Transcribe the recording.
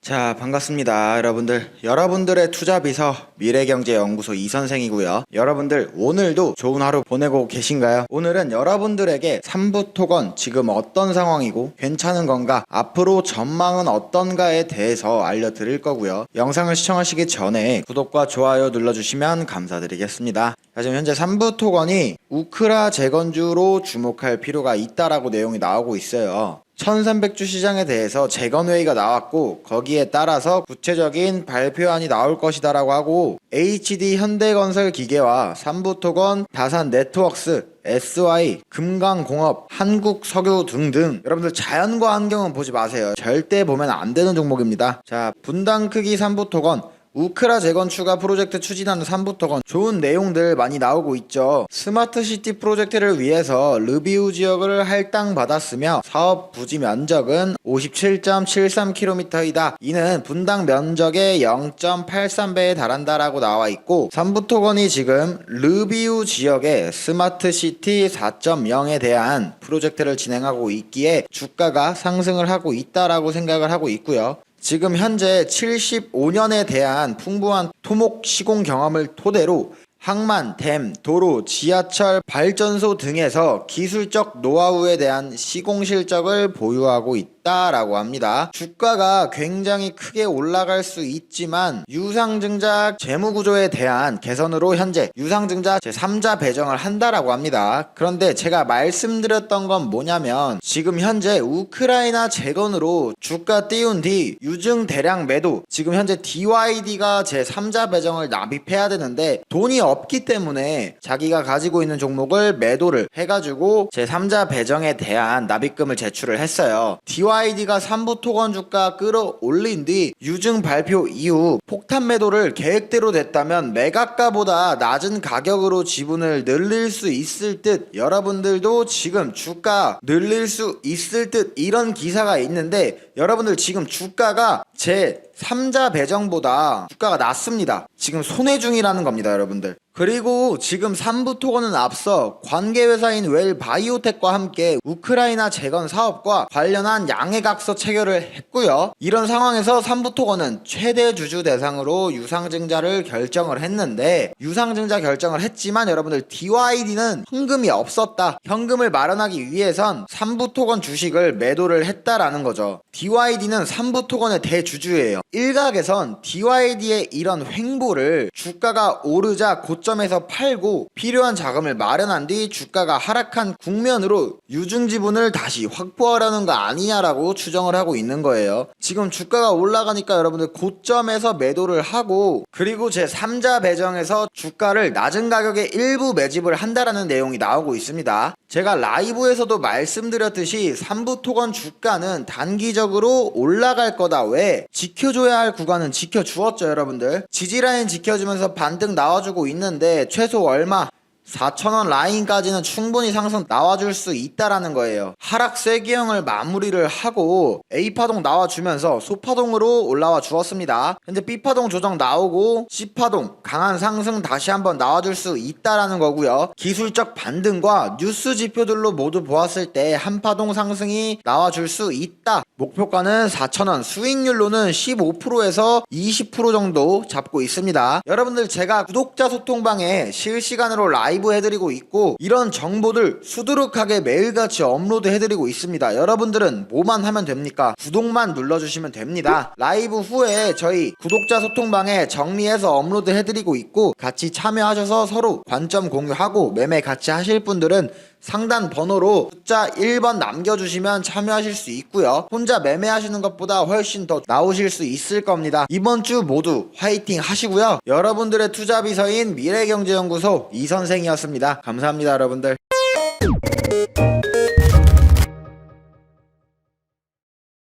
자, 반갑습니다. 여러분들. 여러분들의 투자비서 미래경제연구소 이선생이고요. 여러분들, 오늘도 좋은 하루 보내고 계신가요? 오늘은 여러분들에게 삼부토건 지금 어떤 상황이고 괜찮은 건가, 앞으로 전망은 어떤가에 대해서 알려드릴 거고요. 영상을 시청하시기 전에 구독과 좋아요 눌러주시면 감사드리겠습니다. 자, 지금 현재 삼부토건이 우크라 재건주로 주목할 필요가 있다라고 내용이 나오고 있어요. 1300주 시장에 대해서 재건회의가 나왔고 거기에 따라서 구체적인 발표안이 나올 것이다라고 하고 HD 현대건설 기계와 삼부토건 다산 네트워크스 SY, 금강공업, 한국석유 등등 여러분들 자연과 환경은 보지 마세요. 절대 보면 안 되는 종목입니다. 자, 분당 크기 삼부토건 우크라 재건축가 프로젝트 추진하는 삼부토건 좋은 내용들 많이 나오고 있죠. 스마트 시티 프로젝트를 위해서 르비우 지역을 할당 받았으며 사업 부지 면적은 57.73km이다. 이는 분당 면적의 0.83배에 달한다라고 나와 있고 삼부토건이 지금 르비우 지역의 스마트 시티 4.0에 대한 프로젝트를 진행하고 있기에 주가가 상승을 하고 있다라고 생각을 하고 있고요. 지금 현재 75년에 대한 풍부한 토목 시공 경험을 토대로 항만, 댐, 도로, 지하철, 발전소 등에서 기술적 노하우에 대한 시공 실적을 보유하고 있다 라고 합니다. 주가가 굉장히 크게 올라갈 수 있지만 유상증자 재무구조에 대한 개선으로 현재 유상증자 제3자 배정을 한다라고 합니다. 그런데 제가 말씀드렸던 건 뭐냐면 지금 현재 우크라이나 재건으로 주가 띄운 뒤 유증 대량 매도 지금 현재 DYD가 제3자 배정을 납입해야 되는데 돈이 없기 때문에 자기가 가지고 있는 종목을 매도를 해가지고 제3자 배정에 대한 납입금을 제출을 했어요. DYD가 3부 토건 주가 끌어올린 뒤 유증 발표 이후 폭탄 매도를 계획대로 됐다면 매각가보다 낮은 가격으로 지분을 늘릴 수 있을 듯 여러분들도 지금 주가 늘릴 수 있을 듯 이런 기사가 있는데 여러분들 지금 주가가 제 3자 배정보다 주가가 낮습니다. 지금 손해 중이라는 겁니다, 여러분들. 그리고 지금 3부 토건은 앞서 관계회사인 웰 바이오텍과 함께 우크라이나 재건 사업과 관련한 양해각서 체결을 했고요. 이런 상황에서 3부 토건은 최대 주주 대상으로 유상증자를 결정을 했는데 유상증자 결정을 했지만 여러분들 DYD는 현금이 없었다. 현금을 마련하기 위해선 3부 토건 주식을 매도를 했다라는 거죠. DYD는 3부 토건의 대주 주예요. 일각에선 DYD의 이런 횡보를 주가가 오르자 고점에서 팔고 필요한 자금을 마련한 뒤 주가가 하락한 국면으로 유증 지분을 다시 확보하려는 거 아니냐라고 추정을 하고 있는 거예요. 지금 주가가 올라가니까 여러분들 고점에서 매도를 하고 그리고 제 3자 배정에서 주가를 낮은 가격에 일부 매집을 한다라는 내용이 나오고 있습니다. 제가 라이브에서도 말씀드렸듯이 3부 토건 주가는 단기적으로 올라갈 거다. 왜? 지켜줘야 할 구간은 지켜주었죠, 여러분들. 지지라인 지켜주면서 반등 나와주고 있는데 최소 얼마? 4,000원 라인까지는 충분히 상승 나와줄 수 있다라는 거예요. 하락 세기형을 마무리를 하고 A파동 나와주면서 소파동으로 올라와 주었습니다. 현재 B파동 조정 나오고 C파동 강한 상승 다시 한번 나와줄 수 있다라는 거고요. 기술적 반등과 뉴스 지표들로 모두 보았을 때 한파동 상승이 나와줄 수 있다. 목표가는 4,000원, 수익률로는 15%에서 20% 정도 잡고 있습니다. 여러분들 제가 구독자 소통방에 실시간으로 라이브 해드리고 있고 이런 정보들 수두룩하게 매일같이 업로드 해드리고 있습니다. 여러분들은 뭐만 하면 됩니까? 구독만 눌러주시면 됩니다. 라이브 후에 저희 구독자 소통방에 정리해서 업로드 해드리고 있고 같이 참여하셔서 서로 관점 공유하고 매매 같이 하실 분들은 상단 번호로 숫자 1번 남겨주시면 참여하실 수 있고요. 혼자 매매하시는 것보다 훨씬 더 나오실 수 있을 겁니다. 이번 주 모두 화이팅 하시고요. 여러분들의 투자 비서인 미래경제연구소 이 선생이었습니다. 감사합니다, 여러분들.